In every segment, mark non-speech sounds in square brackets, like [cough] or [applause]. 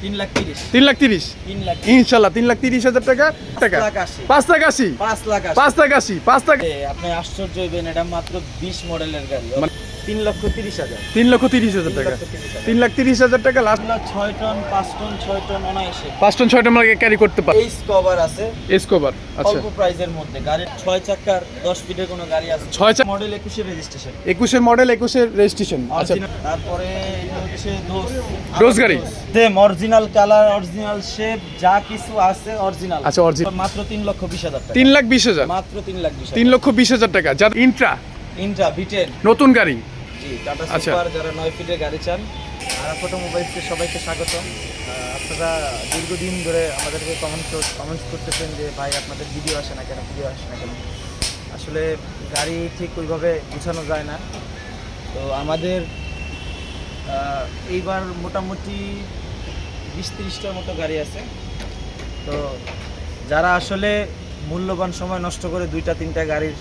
তিন লাখ তিরিশ। তিন লাখ তিরিশ? তিন লাখ ইনশাল্লাহ তিন লাখ তিরিশ হাজার টাকা। টাকা। পাঁচ লাখ আশি। পাঁচ লাখ পাঁচ লাখ আশি। পাঁচ লাখ আপনি আশ্চর্য হইবেন এটা মাত্র বিশ মডেলের গাড়ি। মানে- তিন লক্ষ তিরিশ হাজার। তিন লক্ষ তিরিশ হাজার টাকা। তিন লাখ তিরিশ হাজার টাকা লাস্ট ছয় টন পাঁচ টন ছয় টন অনায়াসে। পাঁচ টন ছয় টন মাল ক্যারি করতে পারে কভার আছে। এসকোবার আচ্ছা। অল্প প্রাইজের মধ্যে। গাড়ির ছয় চাকার দশ ফিটের কোনো গাড়ি আছে। ছয় চাকা- মডেল একুশে রেজিস্ট্রেশন একুশের মডেল একুশের রেজিস্ট্রেশন আচ্ছা। তারপরে হচ্ছে দোষ গাড়ি? Same original colour original shape যা কিছু আছে অরিজিনাল আচ্ছা, original। মাত্র তিন লক্ষ বিশ হাজার টাকা। তিন লাখ বিশ হাজার। মাত্র তিন লাখ বিশ তিন লক্ষ বিশ হাজার টাকা। যার ইন্ট্রা ইন্ট্রা বিটেন নতুন গাড়ি? জি টাটা আচ্ছা। সুপার যারা নয় ফিটের গাড়ি চান আর ফটো মোবাইলসকে সবাইকে স্বাগতম। আপনারা দীর্ঘদিন ধরে আমাদেরকে কমেন্ট কমেন্টস করতেছেন যে ভাই আপনাদের ভিডিও আসে না কেন? ভিডিও আসে না কেন? আসলে গাড়ি ঠিক ওইভাবে গুছানো যায় না। তো আমাদের এইবার মোটামুটি বিশ তিরিশটার মতো গাড়ি আছে। তো যারা আসলে মূল্যবান সময় নষ্ট করে দুইটা তিনটা গাড়ির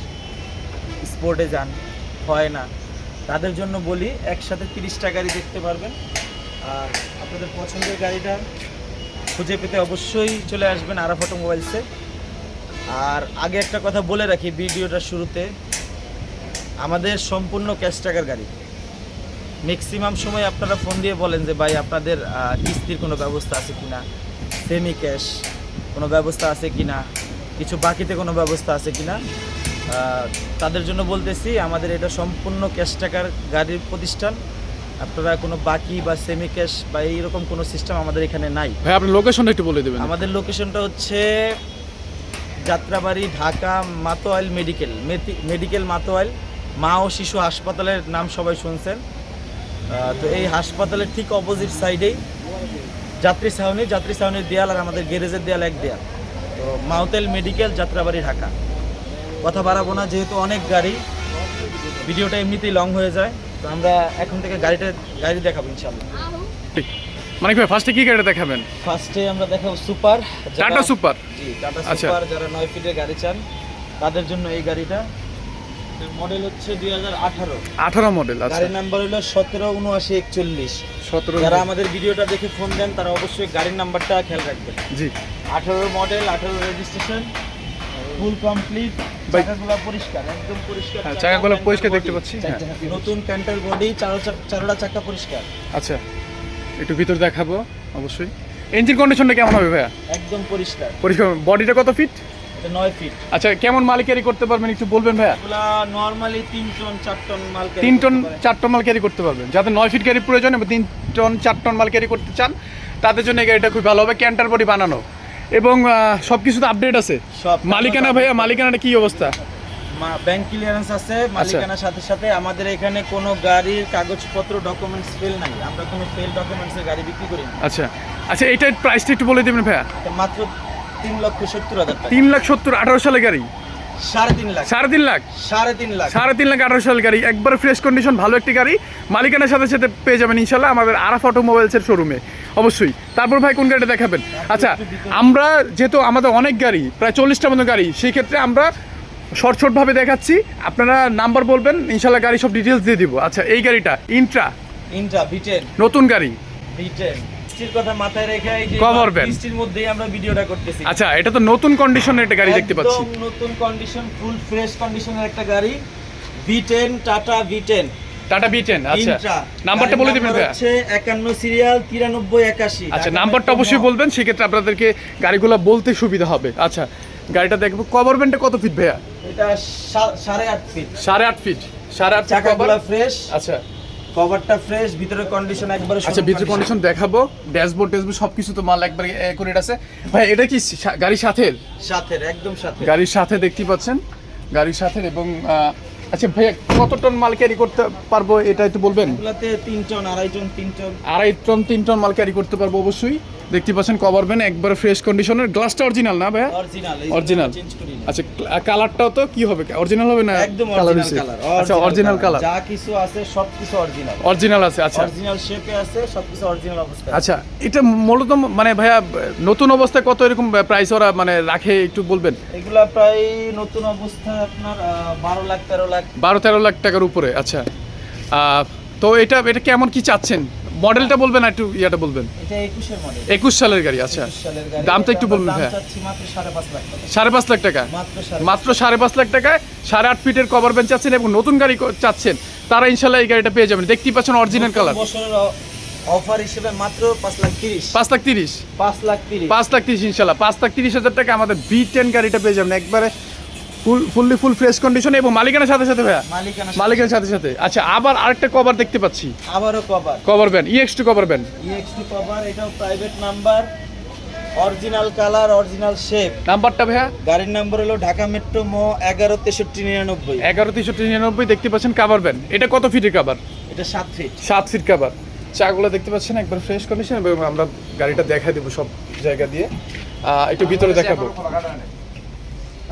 স্পোর্টে যান হয় না। তাদের জন্য বলি একসাথে তিরিশটা গাড়ি দেখতে পারবেন। আর আপনাদের পছন্দের গাড়িটা খুঁজে পেতে অবশ্যই চলে আসবেন আরাফ অটোমোবাইলসে আর আগে একটা কথা বলে রাখি ভিডিওটার শুরুতে। আমাদের সম্পূর্ণ ক্যাশ টাকার গাড়ি। ম্যাক্সিমাম সময় আপনারা ফোন দিয়ে বলেন যে ভাই আপনাদের কিস্তির কোনো ব্যবস্থা আছে কি না সেমি ক্যাশ কোনো ব্যবস্থা আছে কি না কিছু বাকিতে কোনো ব্যবস্থা আছে কিনা? আহ, তাদের জন্য বলতেছি আমাদের এটা সম্পূর্ণ ক্যাশ টাকার গাড়ির প্রতিষ্ঠান। আপনারা কোনো বাকি বা সেমি ক্যাশ বা এইরকম কোনো সিস্টেম আমাদের এখানে নাই। ভাই আপনার লোকেশনটা একটু বলে দেবেন। আমাদের লোকেশনটা হচ্ছে যাত্রাবাড়ি ঢাকা মাতোয়াইল মেডিকেল মেডিকেল মাতোয়াইল মা ও শিশু হাসপাতালের নাম সবাই শুনছেন। তো এই হাসপাতালের ঠিক অপোজিট সাইডেই যাত্রী ছাউনি যাত্রী ছাউনির দেয়াল আর আমাদের গ্যারেজের দেয়াল এক দেয়াল। তো মাউতেল মেডিকেল যাত্রাবাড়ি ঢাকা। কথা বাড়াবো না যেহেতু অনেক গাড়ি ভিডিওটা এমনিতেই লং হয়ে যায় তো আমরা এখন থেকে গাড়িটা গাড়ি দেখাবো ইনশাল্লাহ মানে ভাই ফার্স্টে কি গাড়িটা দেখাবেন? ফার্স্টে আমরা দেখাবো super Tata super G Tata আচ্ছা। সুপার যারা নয় ফিটের গাড়ি চান তাদের জন্য এই গাড়িটা। মডেল হচ্ছে দুই হাজার আঠারো। আঠারো মডেল আচ্ছা। গাড়ির নাম্বার হলো সতেরো উনআশি একচল্লিশ। সতেরো যারা আমাদের ভিডিওটা দেখে ফোন দেন তারা অবশ্যই গাড়ির নাম্বারটা খেয়াল রাখবেন। জি। আঠারো মডেল আঠারো রেজিস্ট্রেশন ফুল কমপ্লিট চাকাগুলো পরিষ্কার একদম পরিষ্কার হ্যাঁ, চাকাগুলো পরিষ্কার দেখতে পাচ্ছি, হ্যাঁ। নতুন প্যান্টের বডি চারোটা চাকা পরিষ্কার। আচ্ছা একটু ভিতর দেখাবো অবশ্যই। ইঞ্জিন কন্ডিশনটা কেমন হবে ভাইয়া? একদম পরিষ্কার। পরিষ্কার বডিটা কত ফিট এটা নয় ফিট আচ্ছা কেমন মাল ক্যারি করতে পারবেন একটু বলবেন ভাইয়া? এগুলা নর্মালি তিন টন চার টন মাল carry তিন টন করতে চার টন মাল ক্যারি করতে পারবেন। যাদের নয় ফিট ক্যারি প্রয়োজন এবং তিন টন চার টন মাল ক্যারি করতে চান তাদের জন্য গাড়িটা খুব ভালো হবে। ক্যান্টার বডি বানানো। এবং সবকিছু তো আপডেট আছে? মালিকানা ভাইয়া মালিকানাটা কি অবস্থা? ব্যাংক ক্লিয়ারেন্স আছে আচ্ছা। মালিকানার সাথে সাথে আমাদের এখানে কোনো গাড়ির কাগজপত্র ডকুমেন্টস ফেল নাই। আমরা কোনো ফেল ডকুমেন্টসের গাড়ি বিক্রি করি না আচ্ছা। আচ্ছা এটার প্রাইসটা একটু বলে দেবেন ভাইয়া। মাত্র তিন লক্ষ সত্তর হাজার তিন লাখ সত্তর আঠারো সালে গাড়ি? সাড়ে তিন লাখ। সাড়ে তিন লাখ? সাড়ে তিন লাখ। সাড়ে তিন লাখ আঠারো সাল গাড়ি। একবার ফ্রেশ কন্ডিশন ভালো একটি গাড়ি। মালিকানার সাথে সাথে পেয়ে যাবেন ইনশাল্লাহ আমাদের আরাফ অটোমোবাইলসের শোরুমে অবশ্যই। তারপর ভাই কোন গাড়িটা দেখাবেন? আচ্ছা আমরা যেহেতু আমাদের অনেক গাড়ি প্রায় চল্লিশটার মতো গাড়ি সেই ক্ষেত্রে আমরা শর্ট শর্টভাবে দেখাচ্ছি। আপনারা নাম্বার বলবেন ইনশাল্লাহ গাড়ি সব ডিটেলস দিয়ে দিব। আচ্ছা এই গাড়িটা ইন্ট্রা ইন্ট্রা বিটেন নতুন গাড়ি? বিটেন বৃষ্টির কথা মাথায় রেখে এই যে Cover van। বৃষ্টির মধ্যেই আমরা ভিডিওটা করতেছি। আচ্ছা এটা তো নতুন কন্ডিশনের একটা গাড়ি দেখতে পাচ্ছি। একদম নতুন কন্ডিশন ফুল ফ্রেশ কন্ডিশনের একটা গাড়ি। ভিটেন টাটা ভিটেন টাটা বিটেন আচ্ছা। নাম্বারটা বলে দিবেন হচ্ছে একান্ন সিরিয়াল তিরানব্বই একাশি। আচ্ছা নাম্বারটা অবশ্যই বলবেন সেক্ষেত্রে আপনাদেরকে গাড়িগুলো বলতে সুবিধা হবে। আচ্ছা গাড়িটা দেখব। কভার ব্যান্ডটা কত ফিট ভাইয়া? এটা সাড়ে আট ফিট সাড়ে আট ফিট সাড়ে আট ফিট cover। ফ্রেশ আচ্ছা। কভারটা ফ্রেশ ভিতরে কন্ডিশন একবারে আচ্ছা ভিতরে কন্ডিশন দেখাবো। ড্যাশবোর্ড ড্যাশবোর্ড সবকিছু তো মাল একবারে করে আছে। ভাই এটা কি গাড়ির সাথে সাথে একদম সাথে গাড়ির সাথে দেখতে পাচ্ছেন? গাড়ির সাথে এবং আচ্ছা ভাইয়া কত টন মাল ক্যারি করতে পারব? এটা একটু বলবেন? এগুলাতে তিন টন আড়াই টন তিন টন। আড়াই টন তিন টন মাল ক্যারি করতে পারব অবশ্যই। দেখতে পাচ্ছেন কভার ব্যান একবারে ফ্রেশ কন্ডিশনের গ্লাসটা অরিজিনাল না ভাইয়া? অরিজিনাল আচ্ছা কালারটাও তো কি হবে? অরিজিনাল হবে না একদম কালার অরিজিনাল কালার আচ্ছা অরিজিনাল কালার যা কিছু আছে সব কিছু অরিজিনাল অরিজিনাল আছে আচ্ছা। অরিজিনাল শেপে আছে সব কিছু অরিজিনাল অবস্থায়। আচ্ছা এটা মূলত মানে ভাইয়া নতুন অবস্থায় কত এরকম প্রাইস ওরা মানে রাখে একটু বলবেন? এগুলা প্রায় নতুন অবস্থায় আপনার আহ, বারো লাখ তেরো লাখ। বারো তেরো লাখ টাকার উপরে আচ্ছা। আহ, তো এটা এটা কেমন কি চাচ্ছেন? মডেলটা বলবেন একটু ইয়াটা বলবেন? এটা একুশের মডেল। একুশ সালের গাড়ি আচ্ছা। দামটা একটু বলবেন মাত্র সাড়ে পাঁচ লাখ টাকা। মাত্র সাড়ে পাঁচ লাখ টাকায় সাড়ে আট ফিটের কভার বেঞ্চ চাচ্ছেন এবং নতুন গাড়ি চাচ্ছেন তারা ইনশাল্লাহ এই গাড়িটা পেয়ে যাবেন। দেখতেই পাচ্ছেন অরিজিনাল কালার অফার হিসেবে মাত্র পাঁচ লাখ তিরিশ। পাঁচ লাখ তিরিশ। পাঁচ লাখ তিরিশ। পাঁচ লাখ তিরিশ ইনশাল্লাহ। পাঁচ লাখ তিরিশ হাজার টাকা আমাদের বি টেন গাড়িটা পেয়ে যাবেন। একবারে full fully full fresh condition এবং মালিকানার সাথে সাথে ভাইয়া? মালিকানা মালিকানার সাথে সাথে। আচ্ছা আবার আরেকটা কভার দেখতে পাচ্ছি। আবারও cover cover van E X two cover band van EXT cover এটাও private number original colour original shape নাম্বারটা ভাইয়া? গাড়ির নাম্বার হলো ঢাকা মেট্রো ম এগারো তেষট্টি নিরানব্বই। এগারো তেষট্টি নিরানব্বই দেখতে পাচ্ছেন কাভার ব্যান এটা কত ফিটের কাভার এটা সাত ফিট সাত ফিট কাভার চাগুলো দেখতে পাচ্ছেন একবার ফ্রেশ কন্ডিশন এবং আমরা গাড়িটা দেখা দেবো সব জায়গা দিয়ে। একটু ভিতরে দেখাবো।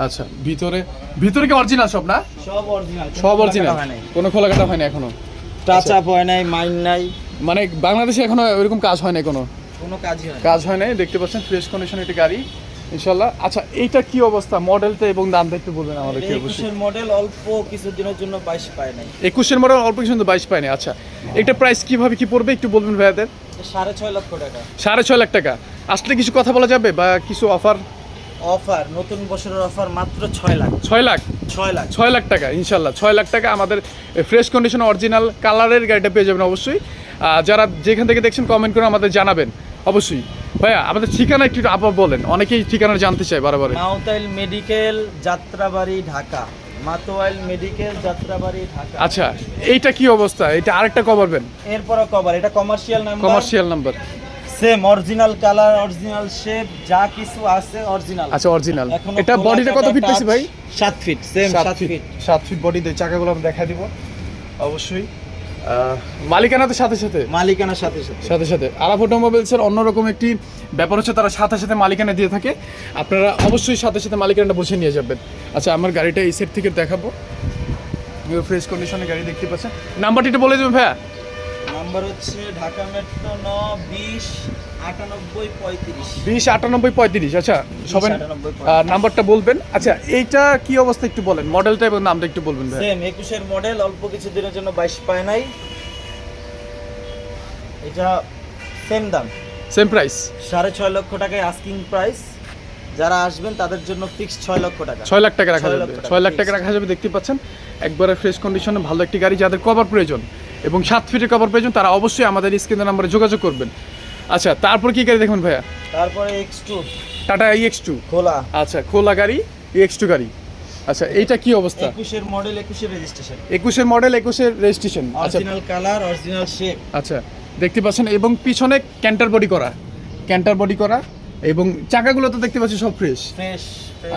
আচ্ছা ভিতরে ভিতরে কি অরিজিনাল সব না? সব অরিজিনাল সব অরিজিনাল কোনো খোলাকাটা হয় না এখনও? টাচ আপ হয় নাই মাইন নাই। মানে বাংলাদেশে এখনও ওইরকম কাজ হয় না কোনো? কোনো কাজই হয় কাজ হয় নাই দেখতে পাচ্ছেন ফ্রেশ কন্ডিশন একটি গাড়ি ইনশাল্লাহ। আচ্ছা এইটা কি অবস্থা? মডেলটা এবং দামটা একটু বলবেন আমাদের কি অবশ্যই একুশের মডেল অল্প কিছুদিনের জন্য বাইশ পায় নাই। একুশের মডেল অল্প কিছু বাইশ পায়নি আচ্ছা। এটা প্রাইস কীভাবে কি পড়বে একটু বলবেন ভাইয়াদের? সাড়ে ছয় লক্ষ টাকা। সাড়ে ছয় লাখ টাকা। আসলে কিছু কথা বলা যাবে বা কিছু অফার অফার নতুন বছরের অফার মাত্র ছয় লাখ। ছয় লাখ? ছয় লাখ। ছয় লাখ টাকা ইনশাল্লাহ। ছয় লাখ টাকা আমাদের ফ্রেশ কন্ডিশন অরিজিনাল কালারের গাড়িটা পেয়ে যাবেন অবশ্যই। যারা যেখান থেকে দেখছেন কমেন্ট করে আমাদের জানাবেন অবশ্যই। ভাইয়া আমাদের ঠিকানা একটু আবার বলেন। অনেকেই ঠিকানা জানতে চায় বারবার। মাউতাইল মেডিকেল যাত্রাবাড়ি ঢাকা। মাতোয়াইল মেডিকেল যাত্রাবাড়ি ঢাকা। আচ্ছা এইটা কি অবস্থা? এটা আরেকটা কভারবেন এরপরও কভার এটা commercial number commercial number same original colour original shape যা কিছু আছে অরিজিনাল আচ্ছা অরিজিনাল এটা বডিটা কত ফিট পেয়েছি ভাই? সাত ফিট সেম সাত সাত ফিট ফিট সাত ফিট বডি চাকাগুলো আমি দেখা দিব। অবশ্যই। আহ, মালিকানা তো সাথে সাথে? মালিকানার সাথে সাথে। সাথে সাথে। আরাফ অটোমোবাইলসের অন্যরকম একটি ব্যাপার হচ্ছে তারা সাথে সাথে মালিকানা দিয়ে থাকে। আপনারা অবশ্যই সাথে সাথে মালিকানাটা বসে নিয়ে যাবেন। আচ্ছা আমার গাড়িটা এই সেট থেকে দেখাবো। ফ্রেশ কন্ডিশনের গাড়ি দেখতে পাচ্ছেন। নাম্বারটি বলে দেবেন ভাইয়া। নাম্বার হচ্ছে ঢাকা মেট্রো ন বিশ আটানব্বই পঁয়ত্রিশ। বিশ আটানব্বই পঁয়ত্রিশ আচ্ছা সবাই নাম্বারটা বলবেন। আচ্ছা এইটা কি অবস্থা একটু বলেন মডেলটা এবং নামটা একটু বলবেন সেম একুশের মডেল অল্প কিছু দিনের জন্য বাইশ পায় নাই। এটা সেম দাম। সেম প্রাইস সাড়ে ছয় লক্ষ টাকায় আস্কিং প্রাইস যারা আসবেন তাদের জন্য ফিক্সড ছয় লক্ষ টাকা। ছয় লাখ টাকা রাখা যাবে। ছয় লাখ টাকা রাখা যাবে দেখতে পাচ্ছেন। একবারে ফ্রেশ কন্ডিশনে ভালো একটি গাড়ি যাদের কভার প্রয়োজন। এবং সাত ফিটের কভার প্রয়োজন তারা অবশ্যই আমাদের স্ক্রিনের নাম্বারে যোগাযোগ করবেন। আচ্ছা তারপর কি গাড়ি দেখবেন ভাইয়া? তারপরে X two Tata X two খোলা। আচ্ছা খোলা গাড়ি এক্স টু গাড়ি। আচ্ছা এইটা কি অবস্থা? একুশের মডেল একুশের রেজিস্ট্রেশন একুশের মডেল একুশের registration original colour original shape আচ্ছা দেখতে পাচ্ছেন এবং পিছনে ক্যান্টার বডি করা। ক্যান্টার বডি করা এবং চাকাগুলো তো দেখতে পাচ্ছি সব ফ্রেশ ফ্রেশ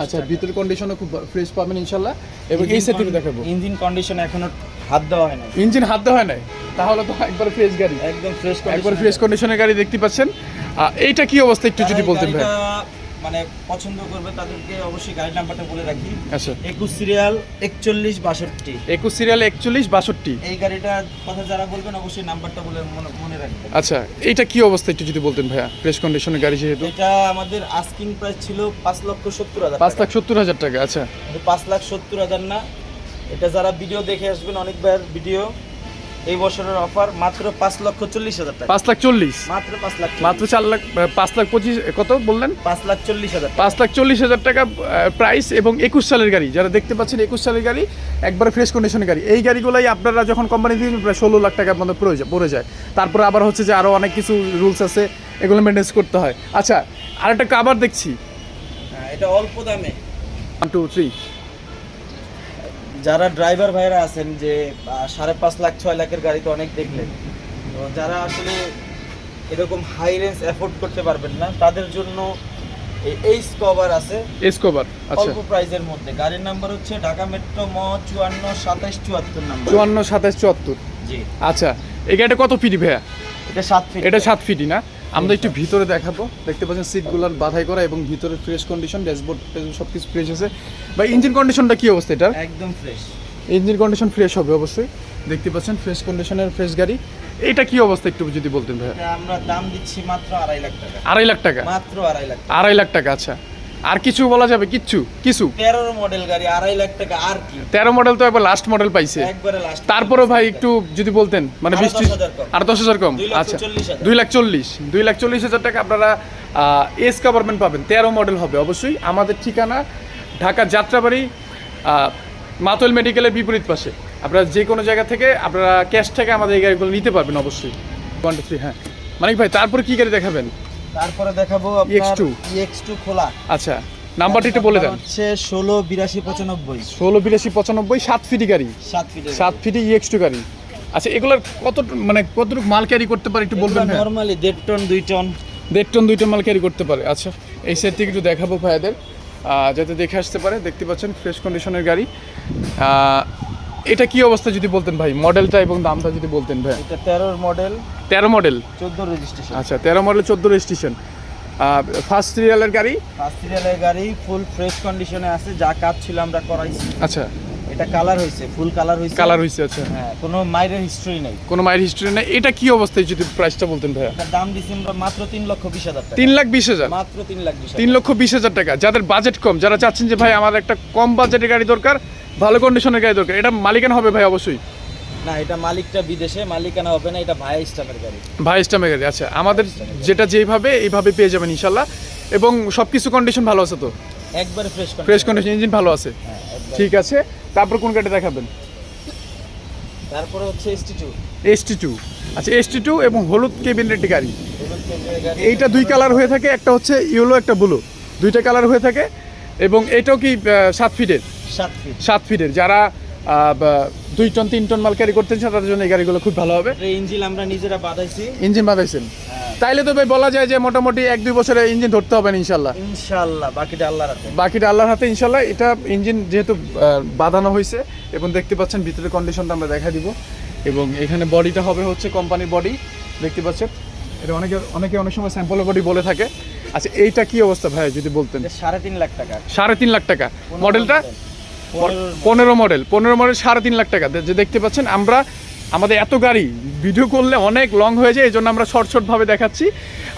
আচ্ছা ভিতরের কন্ডিশনও খুব ফ্রেশ পাবেন ইনশাল্লাহ। এবং এই সেটিং দেখাবো। ইঞ্জিন কন্ডিশন এখনও হাত দেওয়া হয় না ইঞ্জিন হাত দেওয়া হয় নাই? তাহলে তো একবার ফ্রেশ গাড়ি। একদম ফ্রেশ একবার ফ্রেশ কন্ডিশনের গাড়ি দেখতে পাচ্ছেন। এইটা কি অবস্থা একটু যদি বলতেন ভাই? মানে পছন্দ করবে তাদেরকে অবশ্যই গাড়ি নাম্বারটা বলে রাখি। আচ্ছা। একুশ সিরিয়াল একচল্লিশ বাষট্টি। একুশ সিরিয়াল একচল্লিশ বাষট্টি। এই গাড়িটার কথা যারা বলবেন অবশ্যই নাম্বারটা বলে মনে মনে রাখবেন। আচ্ছা এইটা কি অবস্থা একটু যদি বলতেন ভাইয়া ফ্রেশ কন্ডিশনের গাড়ি যেহেতু? এটা আমাদের আস্কিং প্রাইস ছিল পাঁচ লক্ষ সত্তর হাজার পাঁচ লাখ সত্তর হাজার টাকা আচ্ছা। পাঁচ লাখ সত্তর হাজার না। এটা যারা ভিডিও দেখে আসবেন অনেকবার ভিডিও এই বছরের অফার মাত্র পাঁচ লক্ষ চল্লিশ হাজার টাকা। পাঁচ লাখ চল্লিশ? মাত্র পাঁচ লাখ মাত্র চার লাখ পাঁচ লাখ পঁচিশ কত বললেন? পাঁচ লাখ চল্লিশ হাজার পাঁচ লাখ চল্লিশ হাজার টাকা প্রাইস এবং একুশ সালের গাড়ি। যারা দেখতে পাচ্ছেন একুশ সালের গাড়ি একবার ফ্রেশ কন্ডিশনের গাড়ি। এই গাড়িগুলোই আপনারা যখন কোম্পানি দিয়ে প্রায় ষোলো লাখ টাকার পড়ে যায় পড়ে যায়। তারপরে আবার হচ্ছে যে আরও অনেক কিছু রুলস আছে এগুলো মেনটেন্স করতে হয়। আচ্ছা আরেকটা কাবার দেখছি। হ্যাঁ, এটা অল্প দামে। ওয়ান টু থ্রি যারা ড্রাইভার ভাইরা আছেন যে সাড়ে পাঁচ লাখ ছয় লাখের গাড়ি তো অনেক দেখলেন তো যারা আসলে এরকম হাই রেঞ্জ অ্যাফোর্ড করতে পারবেন না তাদের জন্য এই এইচ আছে। এসকোবার আচ্ছা। অল্প প্রাইজের মধ্যে। গাড়ির নাম্বার হচ্ছে ঢাকা মেট্রো ম চুয়ান্ন সাতাশ চুয়াত্তর নাম্বার চুয়ান্ন সাতাশ চুয়াত্তর। জি। আচ্ছা এই গাড়িটা কত ফিট ভাইয়া? এটা সাত ফিট এটা সাত ফিটই না? আমরা একটু ভিতরে দেখাবো। দেখতে পাচ্ছেন সিটগুলোর বাধাই করা এবং ভিতরে ফ্রেশ কন্ডিশন ড্যাশবোর্ড সব কিছু ফ্রেশ আছে। বা ইঞ্জিন কন্ডিশনটা কি অবস্থা এটার? একদম ফ্রেশ ইঞ্জিন কন্ডিশন ফ্রেশ হবে অবশ্যই। দেখতে পাচ্ছেন ফ্রেশ কন্ডিশনের ফ্রেশ গাড়ি। এটা কি অবস্থা একটু যদি বলতেন ভাই আমরা দাম দিচ্ছি মাত্র আড়াই লাখ টাকা। আড়াই লাখ টাকা? মাত্র আড়াই লাখ। আড়াই লাখ টাকা আচ্ছা। আর কিছু বলা যাবে? কিচ্ছু? কিছু? তেরোর মডেল গাড়ি আড়াই লাখ টাকা আর কি? তেরো মডেল তো একবার লাস্ট মডেল পাইছে। তারপরেও ভাই একটু যদি বলতেন মানে বৃষ্টি আর দশ হাজার কম? আচ্ছা। দুই লাখ চল্লিশ। দুই লাখ চল্লিশ হাজার টাকা আপনারা এস গভর্নমেন্ট পাবেন। তেরো মডেল হবে অবশ্যই। আমাদের ঠিকানা ঢাকা যাত্রাবাড়ি মাতোল মেডিকেলের বিপরীত পাশে। আপনারা যে কোনো জায়গা থেকে আপনারা ক্যাশ থেকে আমাদের এই গাড়িগুলো নিতে পারবেন অবশ্যই। ওয়ান টু থ্রি হ্যাঁ। মানিক ভাই তারপর কি গাড়ি দেখাবেন? তারপরে দেখাবো EX2 এক্স টু খোলা। আচ্ছা নাম্বারটি একটু বলে দেন। হচ্ছে ষোলো বিরাশি পঁচানব্বই। ষোলো বিরাশি পঁচানব্বই সাত ফিটি গাড়ি। সাত ফিটের সাত ফিটি ইএক্স টু গাড়ি। আচ্ছা এগুলোর কত মানে কতটুকু মাল ক্যারি করতে পারে একটু বলবেন? নর্মালি দেড় টন দুই টন দেড় টন দুই টন মাল ক্যারি করতে পারে। আচ্ছা এই সেট থেকে একটু দেখাবো ভাইয়াদের। যাতে দেখে আসতে পারে। দেখতে পাচ্ছেন ফ্রেশ কন্ডিশনের গাড়ি। এটা কি অবস্থা যদি বলতেন ভাই? মডেলটা এবং দামটা যদি বলতেন ভাই। এটা তেরোর মডেল তেরো মডেল চোদ্দ রেজিস্ট্রেশন আচ্ছা তেরো মডেল চোদ্দ রেজিস্ট্রেশন ফার্স্ট সিরিয়ালের গাড়ি? ফার্স্ট সিরিয়ালের গাড়ি ফুল ফ্রেশ কন্ডিশনে আছে যা কাজ ছিল আমরা করাইছি। আচ্ছা। এটা কালার হয়েছে ফুল কালার হয়েছে কালার হয়েছে আচ্ছা। হ্যাঁ কোনো মাইরের হিস্ট্রি নেই। কোনো মায়ের হিস্ট্রি নেই। এটা কি অবস্থায় যদি প্রাইসটা বলতেন ভাইয়া? এটার দাম দিচ্ছি আমরা মাত্র তিন লক্ষ বিশ হাজার টাকা। তিন লাখ বিশ হাজার? মাত্র তিন লাখ বিশ তিন হাজার লক্ষ বিশ হাজার টাকা। যাদের বাজেট কম যারা চাচ্ছেন যে ভাই আমার একটা কম বাজেটের গাড়ি দরকার ভালো কন্ডিশনের গাড়ি দরকার। এটা মালিকানা হবে ভাই অবশ্যই। না এটা মালিকটা বিদেশে মালিকানা হবে না এটা ভাই স্টাফের গাড়ি। ভাই স্টামের গাড়ি আচ্ছা। আমাদের যেটা যেইভাবে এইভাবে পেয়ে যাবেন ইনশাল্লাহ। এবং সবকিছু কন্ডিশন ভালো আছে তো? একবারে ফ্রেশ ফ্রেশ কন্ডিশন ইঞ্জিন ভালো আছে। ঠিক আছে। তারপর কোন গাড়ি দেখাবেন? তারপরে হচ্ছে এসটি টু এস টি আচ্ছা এস টি এবং হলুদ কেবিনের একটি গাড়ি। এইটা দুই কালার হয়ে থাকে একটা হচ্ছে ইয়েলো একটা ব্লু। দুইটা কালার হয়ে থাকে এবং এটাও কি সাত ফিটের সাত ফিট সাত ফিটের যারা দুই টন তিন টন মাল ক্যারি করতেন তাদের জন্য এই গাড়িগুলো খুব ভালো হবে। ইঞ্জিন আমরা নিজেরা বাঁধাইছি ইঞ্জিন বাঁধাইছেন হ্যাঁ। তাইলে তো ভাই বলা যায় যে মোটামুটি এক দুই বছরে ইঞ্জিন ধরতে হবে ইনশাল্লাহ ইনশাল্লাহ বাকিটা আল্লাহ রাখে বাকিটা আল্লাহর হাতে ইনশাল্লাহ এটা ইঞ্জিন যেহেতু বাঁধানো হয়েছে এবং দেখতে পাচ্ছেন ভিতরের কন্ডিশনটা আমরা দেখা দিব। এবং এখানে বডিটা হবে হচ্ছে কোম্পানির বডি দেখতে পাচ্ছেন? এটা অনেকে অনেকে অনেক সময় স্যাম্পলের বডি বলে থাকে। আচ্ছা এইটা কি অবস্থা ভাই যদি বলতেন? সাড়ে তিন লাখ টাকা। সাড়ে তিন লাখ টাকা। মডেলটা পনেরো মডেল। পনেরো মডেল। সাড়ে তিন লাখ টাকা। যে দেখতে পাচ্ছেন আমরা আমাদের এত গাড়ি ভিডিও করলে অনেক লং হয়ে যায় এই জন্য আমরা শর্ট শর্টভাবে দেখাচ্ছি।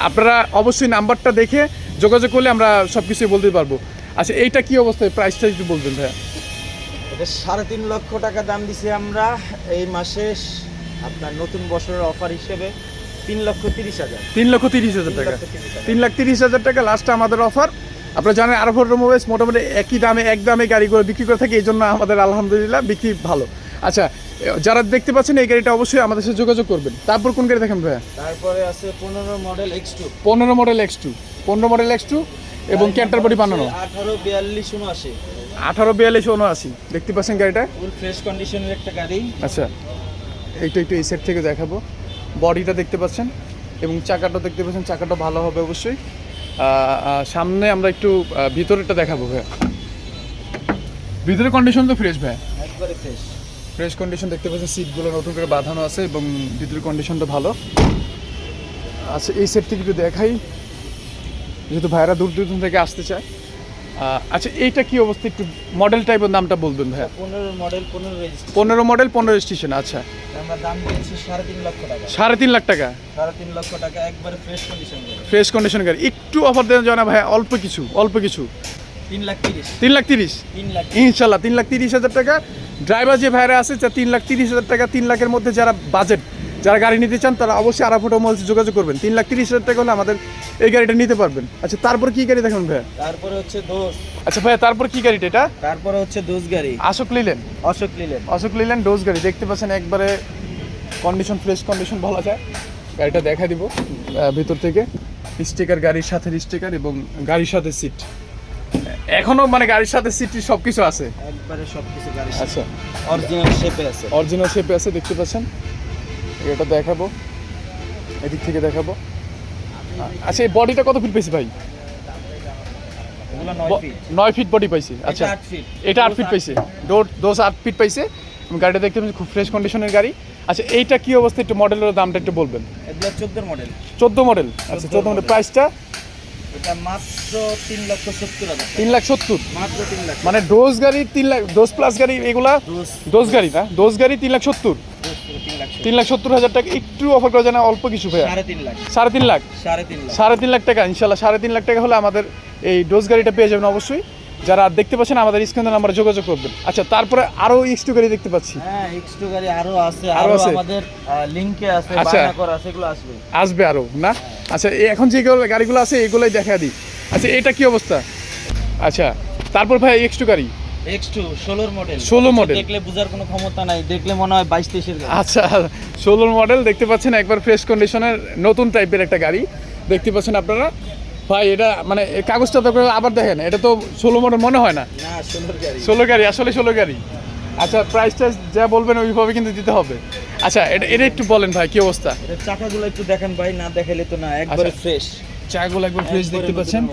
আপনারা অবশ্যই নাম্বারটা দেখে যোগাযোগ করলে আমরা সব কিছুই বলতে পারব। আচ্ছা এইটা কি অবস্থায়? প্রাইসটা একটু বলবেন ভাইয়া। এটা সাড়ে তিন লক্ষ টাকা দাম দিছি আমরা এই মাসে আপনার নতুন বছরের অফার হিসেবে তিন লক্ষ তিরিশ হাজার। তিন লক্ষ তিরিশ হাজার টাকা। তিন লাখ তিরিশ হাজার টাকা লাস্টে আমাদের অফার আপনারা জানেন আরও মোবাইলস মোটামুটি একই দামে এক দামে গাড়িগুলো বিক্রি করে থাকে এই জন্য আমাদের আলহামদুলিল্লাহ বিক্রি ভালো। আচ্ছা যারা দেখতে পাচ্ছেন এই গাড়িটা অবশ্যই আমাদের সাথে যোগাযোগ করবেন। তারপর কোন গাড়ি দেখেন ভাইয়া? তারপরে আছে পনেরো মডেল এক্স টু পনেরো মডেল এক্স টু পনেরো মডেল এক্স টু এবং ক্যান্টার বডি বানানো। আঠারো বিয়াল্লিশ উনআশি। আঠারো বিয়াল্লিশ উনআশি। দেখতে পাচ্ছেন গাড়িটা? ফুল ফ্রেশ কন্ডিশনের একটা গাড়ি। আচ্ছা এইটা একটু এই সেট থেকে দেখাবো। বডিটা দেখতে পাচ্ছেন এবং চাকাটা দেখতে পাচ্ছেন চাকাটা ভালো হবে অবশ্যই। সামনে আমরা একটু আহ, ভিতরেরটা দেখাবো ভাইয়া। ভিতরের কন্ডিশন তো ফ্রেশ ভাই একবারে ফ্রেশ ফ্রেশ কন্ডিশন দেখতে পাচ্ছেন সিটগুলো নতুন করে বাঁধানো আছে এবং ভিতরের কন্ডিশনটা ভালো। আচ্ছা এই সেট থেকে একটু দেখাই যেহেতু ভাইরা দূর দূর থেকে আসতে চায়। আচ্ছা এইটা কি অবস্থা? একটু মডেল টাইপের নামটা বলবেন ভাইয়া। পনেরো মডেল পনেরো পনেরো মডেল পনেরো স্টেশন আচ্ছা। আমরা দাম দিয়েছি সাড়ে তিন লক্ষ টাকা। সাড়ে তিন লাখ টাকা। সাড়ে তিন লক্ষ টাকা একবারে ফ্রেশ কন্ডিশন ফ্রেশ কন্ডিশন গাড়ি। একটু অফার দেওয়া যায় না ভাই অল্প কিছু অল্প কিছু। তিন লাখ তিরিশ। তিন লাখ তিরিশ? তিন লাখ ইনশাল্লাহ তিন লাখ তিরিশ হাজার টাকা। ড্রাইভার যে ভাইরা আছে যা তিন লাখ তিরিশ হাজার টাকা তিন লাখের মধ্যে যারা বাজেট যারা গাড়ি নিতে চান তারা অবশ্যই আরাফোটো মলসে যোগাযোগ করবেন। তিন লাখ তিরিশ হাজার টাকা হলে আমাদের এই গাড়িটা নিতে পারবেন। আচ্ছা তারপর কি গাড়ি দেখেন ভাইয়া? তারপরে হচ্ছে দোষ। আচ্ছা ভাইয়া তারপর কি গাড়িটা এটা? তারপরে হচ্ছে দোষ গাড়ি। Ashok Leyland. Ashok Leyland. Ashok Leyland Dost গাড়ি। দেখতে পাচ্ছেন একবারে কন্ডিশন ফ্রেশ কন্ডিশন বলা যায়। গাড়িটা দেখা দিব ভিতর থেকে। স্টিকার গাড়ির সাথে স্টিকার এবং গাড়ির সাথে সিট। এখনও মানে গাড়ির সাথে সিট সব কিছু আছে। একবারে সব কিছু গাড়ি আচ্ছা অরিজিনাল শেপে আছে। অরিজিনাল শেপে আছে দেখতে পাচ্ছেন? এটা দেখাবো। এদিক থেকে দেখাবো। আচ্ছা এই বডিটা কত ফিট পেয়েছি ভাই? নয় ফিট বডি পাইছি। আচ্ছা। এটা আট ফিট পাইছে। ডোর দোষ আট ফিট পাইছে। গাড়িটা দেখতে পাচ্ছি খুব ফ্রেশ কন্ডিশনের গাড়ি। আচ্ছা এইটা কি অবস্থা? একটু মডেলের দামটা একটু বলবেন। এগুলো চোদ্দোর মডেল চোদ্দ মডেল আচ্ছা চোদ্দ মডেল প্রাইসটা এটা মাত্র তিন লক্ষ সত্তর হাজার তিন লাখ সত্তর? মাত্র তিন লাখ। মানে ডোজ গাড়ি তিন লাখ ডোজ প্লাস গাড়ি এগুলা? ডোজ গাড়ি না? ডোজ গাড়ি তিন লাখ সত্তর? তিন লাখ সত্তর। হাজার টাকা। একটু অফার করা যায় না অল্প কিছু ভাইয়া। সাড়ে তিন লাখ। সাড়ে তিন লাখ? সাড়ে তিন লাখ। টাকা। ইনশাল্লাহ সাড়ে তিন লাখ টাকা হলে আমাদের এই ডোজ গাড়িটা পেয়ে যাবেন অবশ্যই। যারা দেখতে পাচ্ছেন আমাদের স্ক্রিনের নাম্বারে যোগাযোগ করবেন। আচ্ছা তারপরে আরও এক্স টু গাড়ি দেখতে পাচ্ছি। হ্যাঁ এক্সটু গাড়ি আরও আছে আরও আরও আছে? আমাদের লিংকে আছে আচ্ছা। বায়না করা আছে এগুলো আসবে। আসবে আরও না? আচ্ছা এই এখন যে গাড়িগুলো আছে এগুলোই দেখা দিই। আচ্ছা এটা কি অবস্থা? আচ্ছা তারপর ভাই এক্স টু গাড়ি? এক্স টু ষোলোর মডেল 16 model। দেখলে বোঝার কোনো ক্ষমতা নাই দেখলে মনে হয় বাইশ তেইশের গাড়ি। আচ্ছা ষোলোর মডেল দেখতে পাচ্ছেন একবার ফ্রেশ কন্ডিশনের নতুন টাইপের একটা গাড়ি। দেখতে পাচ্ছেন আপনারা? ভাই এটা মানে কাগজটা তো আবার দেখেন এটা তো ষোলো মডেল মনে হয় না। ষোলো গাড়ি। আসলে ষোলো গাড়ি। আচ্ছা প্রাইসটা যা বলবেন ওইভাবে কিন্তু দিতে হবে। আচ্ছা এটা এটা একটু বলেন ভাই কি অবস্থা? চাকাগুলো একটু দেখেন ভাই না দেখাইলে তো না একবারে আচ্ছা। ফ্রেশ চাগুলো একবার ফ্রেশ দেখতে পাচ্ছেন?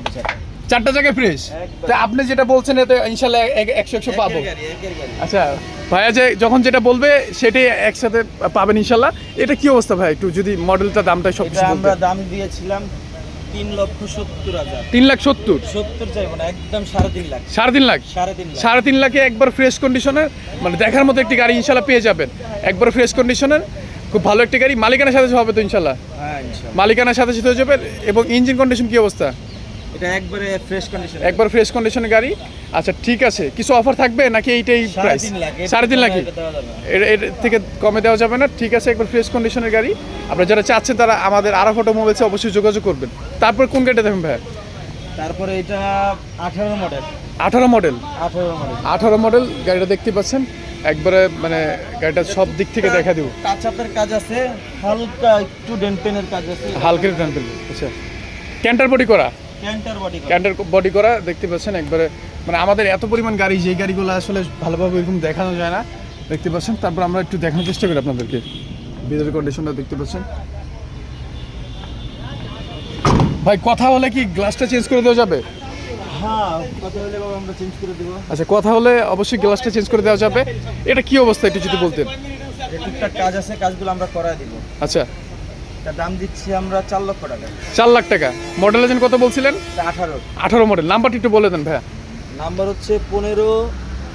চারটা জায়গায় ফ্রেশ। তা আপনি যেটা বলছেন এতে ইনশাল্লাহ এক- একশো একশো পাবো। আচ্ছা ভাইয়া যে যখন যেটা বলবে সেটাই একসাথে পাবেন ইনশাল্লাহ। এটা কি অবস্থা ভাই একটু যদি মডেলটা দামটা সব আমরা দাম দিয়েছিলাম তিন লক্ষ সত্তর হাজার। তিন লাখ সত্তর? সত্তর চাইব না একদম সাড়ে তিন লাখ। সাড়ে তিন লাখ? সাড়ে তিন লাখ। সাড়ে তিন লাখে একবার ফ্রেশ কন্ডিশনের মানে দেখার মতো একটি গাড়ি ইনশাল্লাহ পেয়ে যাবেন। একবার ফ্রেশ কন্ডিশনের খুব ভালো একটি গাড়ি। মালিকানার সাথে হবে তো হ্যাঁ ইনশাল্লাহ। মালিকানার সাথে সাথে হয়ে যাবে এবং ইঞ্জিন কন্ডিশন কি অবস্থা? এটা একবারে ফ্রেশ কন্ডিশন একবার ফ্রেশ কন্ডিশনের গাড়ি। আচ্ছা ঠিক আছে। কিছু অফার থাকবে নাকি এইটাই প্রাইস সাড়ে তিন না। এর থেকে কমে দেওয়া যাবে না। ঠিক আছে একবার ফ্রেশ কন্ডিশনের গাড়ি। আপনারা যারা চাচ্ছেন তারা আমাদের আরও ফটো মোবাইলসে অবশ্যই যোগাযোগ করবেন। তারপর কোন গাড়িটা দেখবেন ভাই তারপরে এটা আঠারো মডেল আঠারো মডেল আঠারো মডেল আঠারো মডেল গাড়িটা দেখতে পাচ্ছেন। একবারে মানে গাড়িটা সব দিক থেকে দেখা দেবো। টাচ কাজ আছে। হালকা একটু ডেন্টেনের কাজ আছে। হালকের টান ফেলবে আচ্ছা। ক্যান্টার বডি করা? ক্যান্টার বডি করা। দেখতে পাচ্ছেন একবারে মানে আমাদের এত পরিমাণ গাড়ি যেই গাড়িগুলো আসলে ভালোভাবে এরকম দেখানো যায় না দেখতে পাচ্ছেন। তারপর আমরা একটু দেখানোর চেষ্টা করি আপনাদেরকে। ভিতরের কন্ডিশনটা দেখতে পাচ্ছেন। ভাই কথা হলে কি গ্লাসটা চেঞ্জ করে দেওয়া যাবে? হ্যাঁ কত হলে বাবা আমরা চেঞ্জ করে দেবো। আচ্ছা কথা হলে অবশ্যই গ্লাসটা চেঞ্জ করে দেওয়া যাবে। এটা কি অবস্থা একটু যদি বলতেন? যে টুকটাক কাজ আছে কাজগুলো আমরা করায় দিব। আচ্ছা। দাম দিচ্ছি আমরা চার লক্ষ টাকা। চার লাখ টাকা। মডেল কত বলছিলেন? আঠারো। আঠারো মডেল নাম্বারটি একটু বলে দেন ভাইয়া। নাম্বার হচ্ছে পনেরো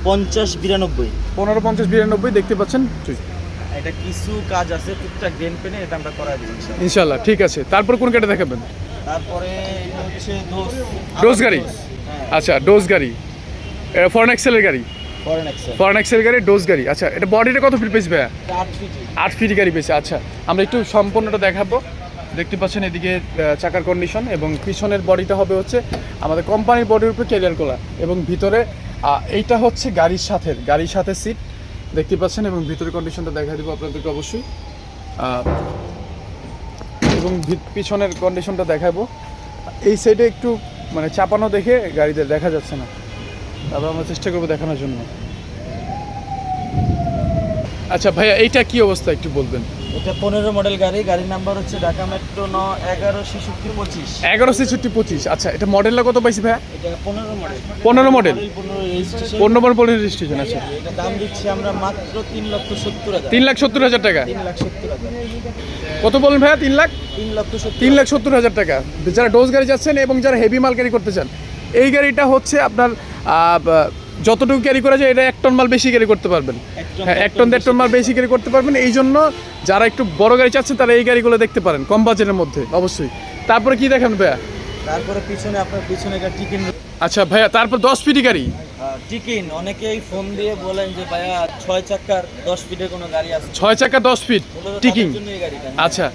পঞ্চাশ বিরানব্বই। পনেরো পঞ্চাশ বিরানব্বই দেখতে পাচ্ছেন? এটা কিছু কাজ আছে টুকটাক ডেন পেনে এটা আমরা দিব ইনশাল্লাহ। ঠিক আছে। তারপর কোন গাড়ি দেখাবেন? তারপরে হচ্ছে ডোজ গাড়ি? হ্যাঁ। আচ্ছা ডোজ গাড়ি। ফরেন এক্সেলের গাড়ি? ফরেন এক্সেল গাড়ি ডোজ গাড়ি। আচ্ছা এটা বডিটা কত ফিট পেয়েছে ভাইয়া? আট ফিটি গাড়ি পেয়েছে আচ্ছা। আমরা একটু সম্পূর্ণটা দেখাবো। দেখতে পাচ্ছেন এদিকে চাকার কন্ডিশন এবং পিছনের বডিটা হবে হচ্ছে আমাদের কোম্পানির বডির উপরে ক্যারিয়ার করা এবং ভিতরে এইটা হচ্ছে গাড়ির সাথে গাড়ির সাথে সিট দেখতে পাচ্ছেন এবং ভিতরের কন্ডিশনটা দেখা দেবো আপনাদেরকে অবশ্যই। এবং পিছনের কন্ডিশনটা দেখাবো। এই সাইডে একটু মানে চাপানো দেখে গাড়িতে দেখা যাচ্ছে না। তারপর আমরা চেষ্টা করব দেখানোর জন্য। আচ্ছা ভাইয়া এইটা কি অবস্থা একটু বলবেন? এটা পনেরো মডেল গাড়ি গাড়ির নাম্বার হচ্ছে ঢাকা মেট্রো ন এগারো ছেষট্টি পঁচিশ। এগারো ছেষট্টি পঁচিশ আচ্ছা এটা মডেলটা কত পাইছি ভাইয়া? এটা পনেরো মডেল। পনেরো মডেল। পনেরো নম্বর পনেরো রেজিস্ট্রেশন আছে এটা দাম দিচ্ছি আমরা মাত্র তিন লক্ষ সত্তর হাজার। তিন লাখ সত্তর হাজার টাকা। তিন লাখ সত্তর হাজার। কত বলেন ভাইয়া তিন লাখ? তিন লক্ষ তিন লাখ সত্তর হাজার টাকা। যারা ডোজ গাড়ি যাচ্ছেন এবং যারা হেভি মাল গাড়ি করতে চান এই গাড়িটা হচ্ছে আপনার যতটুকু ক্যারি করা যায় এটা এক টন মাল বেশি ক্যারি করতে পারবেন। হ্যাঁ এক টন দেড় টন মাল বেশি ক্যারি করতে পারবেন। এই জন্য যারা একটু বড় গাড়ি চাচ্ছেন তারা এই গাড়িগুলো দেখতে পারেন কম বাজেটের মধ্যে অবশ্যই। তারপরে কি দেখেন ভাইয়া? তারপরে পিছনে আপনার পিছনে একটা টিকিন আচ্ছা ভাইয়া তারপর দশ ফিটি গাড়ি। টিকিন অনেকেই ফোন দিয়ে বলেন যে ভাইয়া ছয় চাকার দশ ফিটের কোনো গাড়ি আছে? ছয় চাকা দশ ফিট টিকিং আচ্ছা।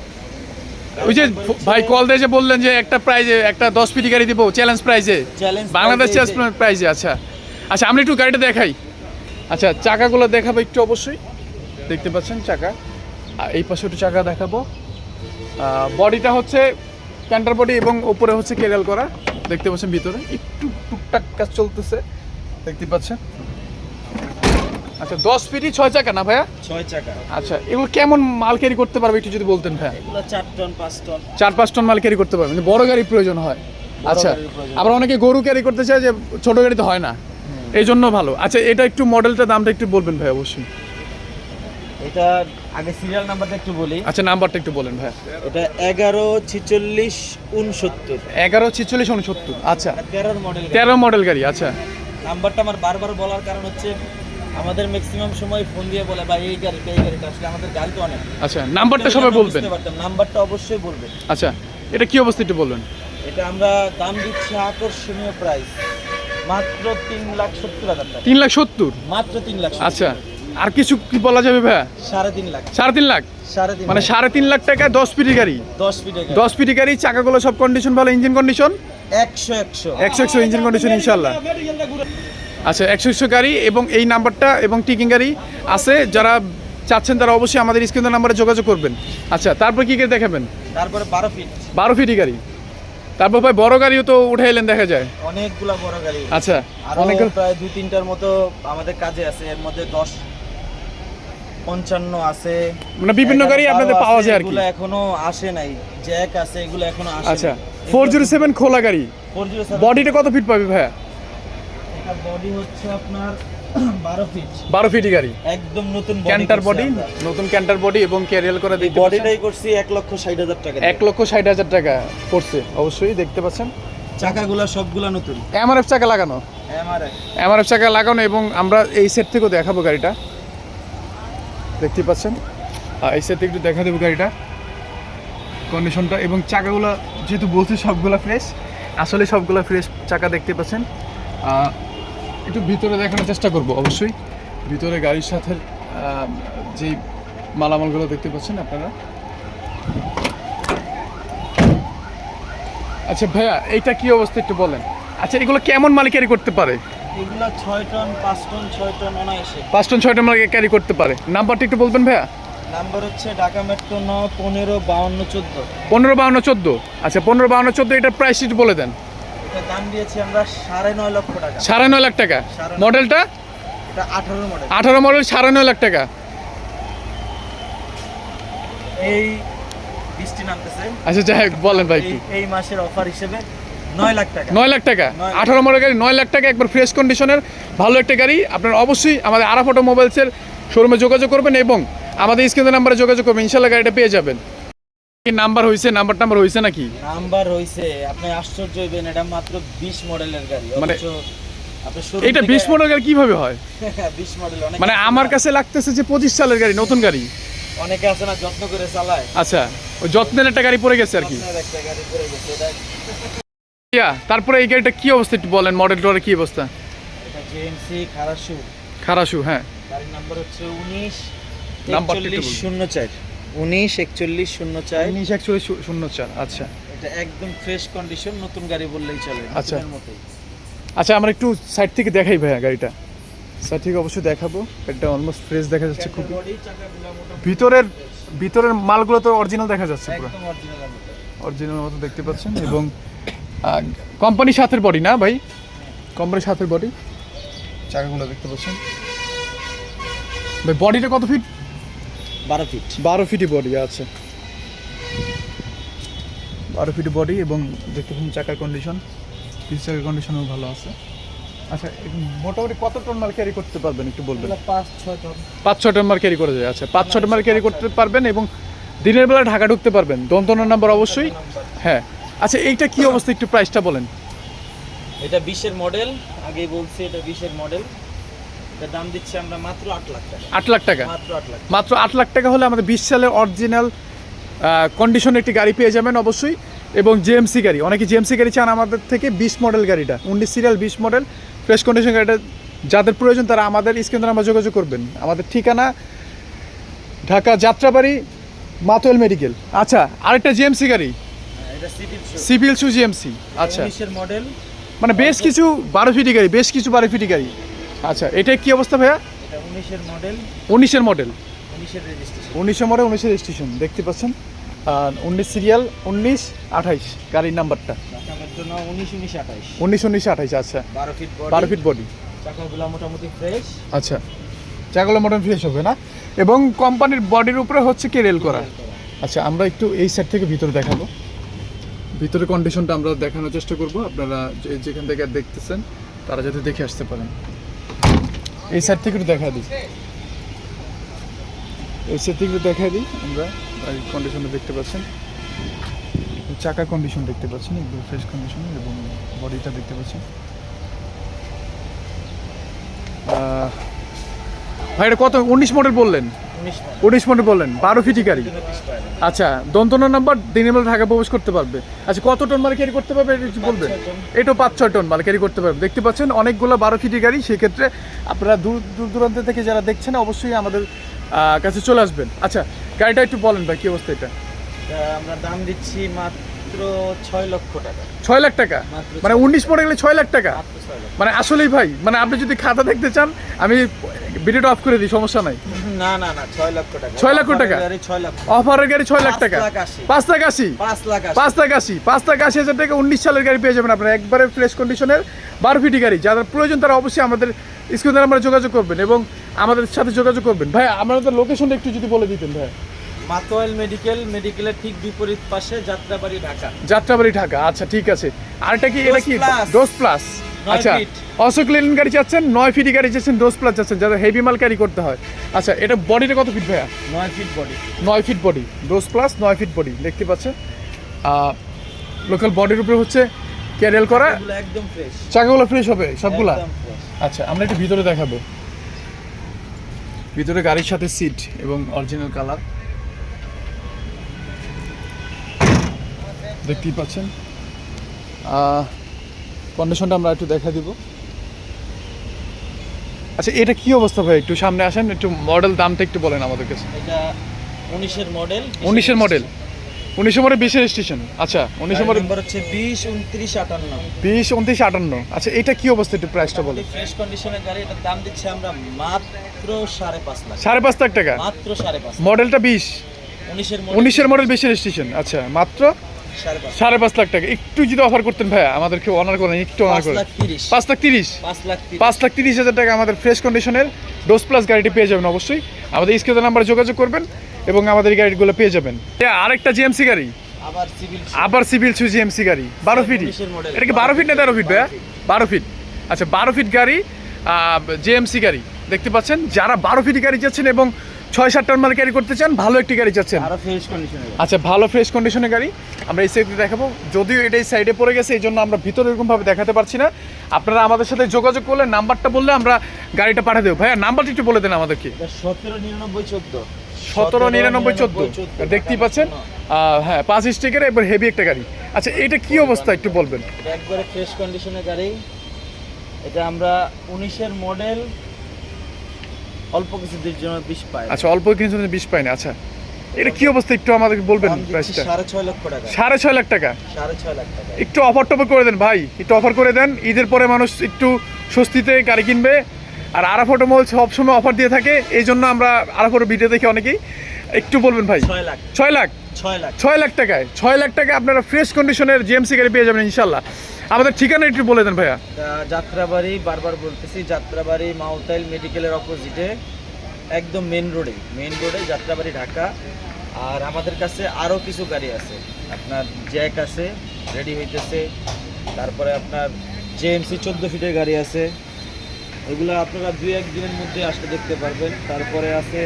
ওই যে ভাই কল দিয়ে বললেন যে একটা প্রাইজে একটা দশ ফিটি গাড়ি দিব চ্যালেঞ্জ প্রাইজে বাংলাদেশ চ্যালেঞ্জ প্রাইজে আচ্ছা। আচ্ছা আমরা একটু গাড়িটা দেখাই। আচ্ছা চাকাগুলো দেখাবো একটু অবশ্যই। দেখতে পাচ্ছেন চাকা। আর এই পাশে একটু চাকা দেখাবো। বডিটা হচ্ছে ক্যান্টার বডি এবং উপরে হচ্ছে কেরিয়াল করা। দেখতে পাচ্ছেন ভিতরে। একটু টুকটাক কাজ চলতেছে। দেখতে পাচ্ছেন। আচ্ছা দশ ফিটই ছয় চাকা না ভাইয়া? ছয় চাকা। আচ্ছা এগুলো কেমন মাল ক্যারি করতে পারবে একটু যদি বলতেন ভাইয়া? এগুলো চার টন পাঁচ টন। চার পাঁচ টন মাল ক্যারি করতে পারবেন কিন্তু বড় গাড়ি প্রয়োজন হয়। আচ্ছা আবার অনেকে গরু ক্যারি করতে চায় যে ছোট গাড়িতে হয় না। এই জন্য ভালো। আচ্ছা এটা একটু মডেলটা দামটা একটু বলবেন ভাই অবশ্যই। এটা আগে সিরিয়াল নাম্বারটা একটু বলি। আচ্ছা নাম্বারটা একটু বলেন ভাই এটা এগারো ছিচল্লিশ উনসত্তর। এগারো ছিচল্লিশ উনসত্তর আচ্ছা। তেরোর মডেল তেরো মডেল গাড়ি আচ্ছা। নাম্বারটা আমার বারবার বলার কারণ হচ্ছে আমাদের ম্যাক্সিমাম সময় ফোন দিয়ে বলে ভাই এই গাড়িটা এই গাড়িটা। আসলে আমাদের গাড়ি তো অনেক আচ্ছা নাম্বারটা সবাই বলবেন। নাম্বারটা অবশ্যই আচ্ছা এটা কি অবস্থা একটু বলবেন। এটা আমরা দাম দিচ্ছি আকর্ষণীয় প্রাইস মাত্র তিন লাখ সত্তর হাজার টাকা। তিন লাখ সত্তর? মাত্র তিন লাখ আচ্ছা আর কিছু কি বলা যাবে ভাইয়া? সাড়ে তিন লাখ। সাড়ে তিন লাখ? মানে সাড়ে তিন লাখ টাকা দশ পিটি গাড়ি? দশ ফিটে দশ পিটি গাড়ি চাকাগুলো সব কন্ডিশন ভালো ইঞ্জিন কন্ডিশন একশো একশো। একশো একশো ইঞ্জিন কন্ডিশন ইনশাল্লাহ আচ্ছা একশো একশো গাড়ি এবং এই নাম্বারটা এবং টিকিং গাড়ি আছে যারা চাচ্ছেন তারা অবশ্যই আমাদের স্ক্রিন নাম্বারে যোগাযোগ করবেন। আচ্ছা তারপর কি গাড়ি দেখাবেন? তারপরে বারো ফিট। বারো ফিটি গাড়ি। তারপর ভাই বড় গাড়িও তো উঠে এলেন দেখা যায়। অনেকগুলা বড় গাড়ি আচ্ছা অনেক প্রায় দুই তিনটার মতো আমাদের কাজে আছে। এর মধ্যে দশ পঞ্চান্ন আছে। মানে বিভিন্ন গাড়ি আপনাদের পাওয়া যায় আর কি। এখনও আসে নাই। জ্যাক আছে এগুলো এখনও আসে আচ্ছা ফোর জিরো সেভেন খোলা গাড়ি। বডিটা কত ফিট পাবে ভাইয়া? এটা বডি হচ্ছে আপনার [clears throat] বারো ফিট বারো ফিটি গাড়ি। একদম নতুন ক্যান্টার বডি নতুন ক্যান্টার বডি এবং ক্যারিয়াল করা পাচ্ছেন। বডিটাই করছি এক লক্ষ ষাট হাজার টাকা এক লক্ষ ষাট হাজার টাকা পড়ছে অবশ্যই দেখতে পাচ্ছেন। চাকাগুলো সবগুলা নতুন। এমআরএফ চাকা লাগানো? এমআরএফ এমআরএফ চাকা লাগানো এবং আমরা এই সেট থেকেও দেখাবো গাড়িটা। দেখতে পাচ্ছেন? আর এই সেট থেকে একটু দেখা দেবো গাড়িটা। কন্ডিশনটা এবং চাকাগুলো যেহেতু বলছি সবগুলো ফ্রেশ আসলে সবগুলো ফ্রেশ চাকা দেখতে পাচ্ছেন। একটু ভিতরে দেখানোর চেষ্টা করব অবশ্যই। ভিতরে গাড়ির সাথে যেই মালামালগুলো দেখতে পাচ্ছেন আপনারা। আচ্ছা ভাইয়া এইটা কি অবস্থা একটু বলেন। আচ্ছা এগুলো কেমন মালিক ক্যারি করতে পারে? এগুলো ছয় টন পাঁচ টন ছয় টন অনায়াসে। পাঁচ টন ছয় টন মালিক ক্যারি করতে পারে। নাম্বারটা একটু বলবেন ভাইয়া। নাম্বার হচ্ছে ঢাকা মেট্রো ন পনেরো বাউন্ন চোদ্দ। পনেরো বাউন্ন চোদ্দ। আচ্ছা পনেরো বাউন্ন চোদ্দ এটার প্রাইস বলে দেন। দাম দিয়েছি আমরা সাড়ে নয় লক্ষ টাকা। সাড়ে নয় লাখ টাকা? মডেলটা? এটা আঠারো মডেল। আঠারো মডেল সাড়ে নয় লাখ টাকা। এই বৃষ্টি নামতেছে। আচ্ছা যাই হোক, বলেন ভাই এই মাসের অফার হিসেবে নয় লাখ টাকা। নয় লাখ টাকা? আঠারো মডেল গাড়ি নয় লাখ টাকা একবার ফ্রেশ কন্ডিশনের ভালো একটা গাড়ি। আপনার অবশ্যই আমাদের আরাফ অটো মোবাইলসের শোরুমে যোগাযোগ করবেন এবং আমাদের স্ক্রিনের নাম্বারে যোগাযোগ করবেন। ইনশাল্লাহ গাড়িটা পেয়ে যাবেন। কি নাম্বার হয়েছে নাম্বার টাম্বার হয়েছে নাকি? নাম্বার হইছে। আপনি আশ্চর্য হইবেন এটা মাত্র বিশ মডেলের গাড়ি। মানে এটা বিশ মডেল গাড়ি কীভাবে হয়? [laughs] বিশ মডেল অনেক মানে আমার কাছে লাগতেছে যে পঁচিশ সালের গাড়ি নতুন গাড়ি। অনেকে আছে না যত্ন করে চালায়। আচ্ছা ওই যত্নের একটা গাড়ি পড়ে গেছে আর কি। একটা গাড়ি পড়ে গেছে এটা তারপরে এই গাড়িটা কি অবস্থা একটু বলেন মডেল টরের কি অবস্থা? এটা জেএমসি হ্যাঁ। গাড়ির নাম্বার হচ্ছে উনিশ নাম্বারটা একটু একচল্লিশ শূন্য চার। উনিশ একচল্লিশ শূন্য চার। উনিশ একচল্লিশ শূন্য চার আচ্ছা। এটা একদম ফ্রেশ কন্ডিশন নতুন গাড়ি বললেই চলে। আচ্ছা। আচ্ছা আমরা একটু সাইড থেকে দেখাই ভাইয়া গাড়িটা। সাইড থেকে অবশ্যই দেখাবো। গাড়িটা অলমোস্ট ফ্রেশ দেখা যাচ্ছে খুব। ভিতরের ভিতরের মালগুলো তো অরিজিনাল দেখা যাচ্ছে পুরো। অরিজিনাল মতো। অরিজিনাল মতো দেখতে পাচ্ছেন এবং কোম্পানির সাথের বডি না ভাই? কোম্পানির সাথের বডি চাকাগুলো দেখতে পাচ্ছেন। ভাই বডিটা কত ফিট বারো ফিট বারো ফিটি বডি আছে। বারো ফিটি বডি এবং দেখতে পাচ্ছেন চাকার কন্ডিশন পিস চাকার কন্ডিশনও ভালো আছে। আচ্ছা মোটামুটি কত টন মাল ক্যারি করতে পারবেন একটু বলবেন? পাঁচ ছয় টন পাঁচ ছ টন মাল ক্যারি করা যায়। আচ্ছা পাঁচ ছ টন মাল ক্যারি করতে পারবেন এবং দিনের বেলা ঢাকা ঢুকতে পারবেন। দন্তনের নাম্বার অবশ্যই। হ্যাঁ। আচ্ছা এইটা কি অবস্থা? একটু প্রাইসটা বলেন। এটা বিশের মডেল আগেই বলছি এটা বিশের মডেল দাম দিচ্ছি আমরা মাত্র আট লাখ টাকা। আট লাখ টাকা? মাত্র আট লাখ টাকা। হলে আমাদের বিশ সালের অরিজিনাল কন্ডিশনে একটি গাড়ি পেয়ে যাবেন অবশ্যই এবং জেএমসি গাড়ি। অনেকে জেএমসি গাড়ি চান আমাদের থেকে বিশ মডেল গাড়িটা উনিশ সিরিয়াল বিশ মডেল ফ্রেশ কন্ডিশন গাড়িটা যাদের প্রয়োজন তারা আমাদের স্ক্রিনে নাম্বার যোগাযোগ করবেন। আমাদের ঠিকানা ঢাকা যাত্রাবাড়ি মাতোয়েল মেডিকেল আচ্ছা আরেকটা জিএমসি গাড়ি। সিভিল শো সিভিল সু জিএমসি আচ্ছা। মডেল মানে বেশ কিছু বারো ফিটি গাড়ি বেশ কিছু বারো ফিটি গাড়ি। আচ্ছা এটা কি অবস্থা ভাইয়া? এটা উনিশের মডেল উনিশের মডেল উনিশের রেজিস্ট্রেশন উনিশশো মডেল উনিশের স্টেশন দেখতে পাচ্ছেন? আর উনিশ সিরিয়াল উনিশ আঠাইশ গাড়ির নাম্বারটা জন্য উনিশ উনিশ আঠাইশ। উনিশ উনিশ আঠাইশ আচ্ছা। বারো ফিট বারো ফিট বডি চাকাগুলো মোটামুটি ফ্রেশ আচ্ছা। চাগুলো মডেল ফ্রেশ হবে না? এবং কোম্পানির বডির উপরে হচ্ছে কি রেল করা? আচ্ছা আমরা একটু এই সাইড থেকে ভিতরে দেখাবো। ভিতরে কন্ডিশনটা আমরা দেখানোর চেষ্টা করব। আপনারা যে- যেখান থেকে দেখতেছেন তারা যাতে দেখে আসতে পারেন। এই সাইড থেকে একটু দেখা দিই। এই সাইড থেকে একটু দেখা দিই আমরা। গাড়ির কন্ডিশনটা দেখতে পাচ্ছেন। চাকা কন্ডিশন দেখতে পাচ্ছেন, একদম ফ্রেশ কন্ডিশন এবং বডিটা দেখতে পাচ্ছেন। ভাই, এটা কত, উনিশ মডেল বললেন? উনিশ মনে। বললেন বারো ফিটি গাড়ি আচ্ছা দন্তনা নাম্বার দিনের বেলা ঢাকা প্রবেশ করতে পারবে। আচ্ছা কত টন মাল ক্যারি করতে পারবে একটু বলবেন? এটা এটাও পাঁচ ছয় টন মাল ক্যারি করতে পারবে। দেখতে পাচ্ছেন অনেকগুলো বারো ফিটি গাড়ি সেক্ষেত্রে আপনারা দূর দূর দূরান্ত থেকে যারা দেখছেন অবশ্যই আমাদের কাছে চলে আসবেন। আচ্ছা গাড়িটা একটু বলেন ভাই কি অবস্থা এটা আমরা দাম দিচ্ছি মাত্র ছয় লক্ষ টাকা। ছয় লাখ টাকা? মানে উনিশ মডেলে ছয় লাখ টাকা? মানে আসলেই ভাই মানে আপনি যদি খাতা দেখতে চান আমি ভিডিওটা অফ করে দিই সমস্যা নাই। না না না ছয় লক্ষ টাকা। ছয় লক্ষ অফারের গাড়ি ছয় লাখ টাকা। পাঁচ লাখ আশি। পাঁচ লাখ আশি। পাঁচ লাখ আশি। হাজার টাকা উনিশ সালের গাড়ি পেয়ে যাবেন আপনারা। একবারে ফ্রেশ কন্ডিশনের বারো ফিটি গাড়ি। যাদের প্রয়োজন তারা অবশ্যই আমাদের স্ক্রিনে আমরা যোগাযোগ করবেন এবং আমাদের সাথে যোগাযোগ করবেন। ভাই আমাদের লোকেশনটা একটু যদি বলে দিতেন ভাই। মাতোয়াল মেডিকেল মেডিকেলের ঠিক বিপরীত পাশে যাত্রাবাড়ি ঢাকা। যাত্রাবাড়ি ঢাকা আচ্ছা ঠিক আছে। আর এটা কি এটা কি? ডোজ প্লাস আচ্ছা অশোক লেনিন গাড়ি চাচ্ছেন নয় ফিটি গাড়ি চাচ্ছেন ডোজ প্লাস চাচ্ছেন যাদের হেভি মাল ক্যারি করতে হয়। আচ্ছা এটা বডিটা কত ফিট ভাইয়া? নয় ফিট বডি নয় ফিট বডি ডোজ প্লাস নয় ফিট বডি দেখতে পাচ্ছেন লোকাল বডির উপরে হচ্ছে ক্যারিয়াল করা। একদম ফ্রেশ চাকাগুলো ফ্রেশ হবে সবগুলা? আচ্ছা আমরা একটু ভিতরে দেখাবো। ভিতরে গাড়ির সাথে সিট এবং অরিজিনাল কালার দেখতেই পাচ্ছেন। কন্ডিশনটা আমরা একটু দেখা দিব। আচ্ছা এটা কি অবস্থা ভাই? একটু সামনে আসেন একটু মডেল দামটা একটু বলেন আমাদের কাছে। এটা উনিশের মডেল উনিশের মডেল উনিশের মডেল বিশের স্টেশন আচ্ছা উনিশের মডেল নম্বর হচ্ছে বিশ উনত্রিশ আটান্ন। বিশ উনত্রিশ আটান্ন। আচ্ছা এটা কি অবস্থা একটু প্রাইসটা বলেন। ফ্রেশ কন্ডিশনের গাড়ি এটার দাম দিচ্ছি আমরা মাত্র সাড়ে পাঁচ লাখ। সাড়ে পাঁচ লাখ টাকা? মাত্র সাড়ে পাঁচ মডেলটা বিশ। উনিশের মডেল বিশের স্টেশন আচ্ছা মাত্র সাড়ে পাঁচ লাখ টাকা। একটু যদি অফার করতেন ভাইয়া আমাদেরকে অনার করেন একটু অনার পাঁচ করেন পাঁচ লাখ তিরিশ? পাঁচ লাখ তিরিশ। হাজার টাকা আমাদের ফ্রেশ কন্ডিশনের ডোজ প্লাস গাড়িটি পেয়ে যাবেন অবশ্যই। আমাদের নাম্বারে যোগাযোগ করবেন এবং আমাদের গাড়িগুলো পেয়ে যাবেন। আরেকটা জিএমসি গাড়ি। আবার সিভিল জিএমসি গাড়ি। বারো ফিট এটা কি বারো ফিট না তেরো ফিট ভাইয়া? বারো ফিট আচ্ছা বারো ফিট গাড়ি জেএমসি গাড়ি। দেখতে পাচ্ছেন যারা বারো ফিট গাড়ি যাচ্ছেন এবং ছয় সাত টন মাল ক্যারি করতে চান ভালো একটি গাড়ি চাচ্ছেন। আচ্ছা ভালো ফ্রেশ কন্ডিশনের গাড়ি। আমরা এই সাইডে দেখাবো। যদিও এটাই সাইডে পড়ে গেছে এই জন্য আমরা ভিতরে এরকমভাবে দেখাতে পারছি না। আপনারা আমাদের সাথে যোগাযোগ করলে নাম্বারটা বললে আমরা গাড়িটা পাঠিয়ে দেবো। ভাইয়া নাম্বারটা একটু বলে দেন আমাদেরকে। সতেরো নিরানব্বই চোদ্দ। সতেরো নিরানব্বই চোদ্দ। দেখতেই পাচ্ছেন? হ্যাঁ। পাঁচ স্টিকের এবার হেভি একটা গাড়ি। আচ্ছা এটা কি অবস্থা? একটু বলবেন। একবারে ফ্রেশ কন্ডিশনের গাড়ি। এটা আমরা উনিশের মডেল অল্প কিছুদের জন্য বিশ পাই আচ্ছা অল্প কিছু বিশ পাই না আচ্ছা। এটা কি অবস্থা একটু আমাদেরকে বলবেন প্রাইসটা সাড়ে ছয় লক্ষ টাকা। সাড়ে ছয় লাখ টাকা? সাড়ে ছয় লাখ টাকা। একটু অফার টফার করে দেন ভাই একটু অফার করে দেন। ঈদের পরে মানুষ একটু স্বস্তিতে গাড়ি কিনবে। আর আরাফ অটোমোল সবসময় অফার দিয়ে থাকে এই জন্য আমরা আরাফ অটো ভিডিও দেখি অনেকেই। একটু বলবেন ভাই। ছয় লাখ। ছয় লাখ? ছয় লাখ। ছয় লাখ টাকায়। ছয় লাখ টাকা আপনারা ফ্রেশ কন্ডিশনের জিএমসি গাড়ি পেয়ে যাবেন ইনশাল্লাহ। আমাদের ঠিকানা একটু বলে দেন ভাইয়া। যাত্রাবাড়ি বারবার বলতেছি যাত্রাবাড়ি মাউতাইল মেডিকেলের অপোজিটে একদম মেন রোডে মেন রোডে যাত্রাবাড়ি ঢাকা। আর আমাদের কাছে আরও কিছু গাড়ি আছে। আপনার জ্যাক আছে রেডি হইতেছে। তারপরে আপনার জেএমসি চোদ্দ ফিটের গাড়ি আছে। এগুলো আপনারা দুই এক দিনের মধ্যে আসতে দেখতে পারবেন। তারপরে আছে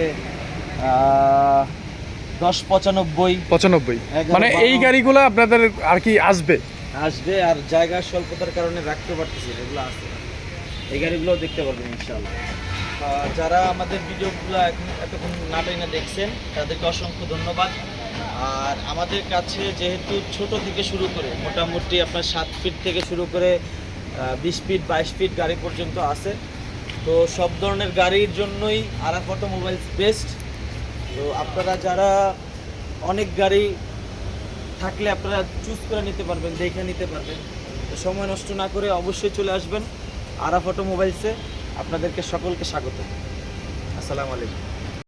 দশ পঁচানব্বই। পঁচানব্বই। মানে এই গাড়িগুলো আপনাদের আর কি আসবে? আসবে আর জায়গার স্বল্পতার কারণে রাখতে পারতেছি এগুলো আছে। এই গাড়িগুলোও দেখতে পারবেন ইনশাল্লাহ যারা আমাদের ভিডিওগুলো এখন এতক্ষণ নাটাইনা দেখছেন, তাদেরকে অসংখ্য ধন্যবাদ। আর আমাদের কাছে যেহেতু ছোট থেকে শুরু করে, মোটামুটি আপনার সাত ফিট থেকে শুরু করে বিশ ফিট বাইশ ফিট গাড়ি পর্যন্ত আছে। তো সব ধরনের গাড়ির জন্যই আরাফট মোবাইলস বেস্ট। তো আপনারা যারা অনেক গাড়ি থাকলে আপনারা চুজ করে নিতে পারবেন, দেখে নিতে পারবেন। তো সময় নষ্ট না করে অবশ্যই চলে আসবেন আরাফ অটোমোবাইলসে আপনাদেরকে সকলকে স্বাগত। আসসালামু আলাইকুম।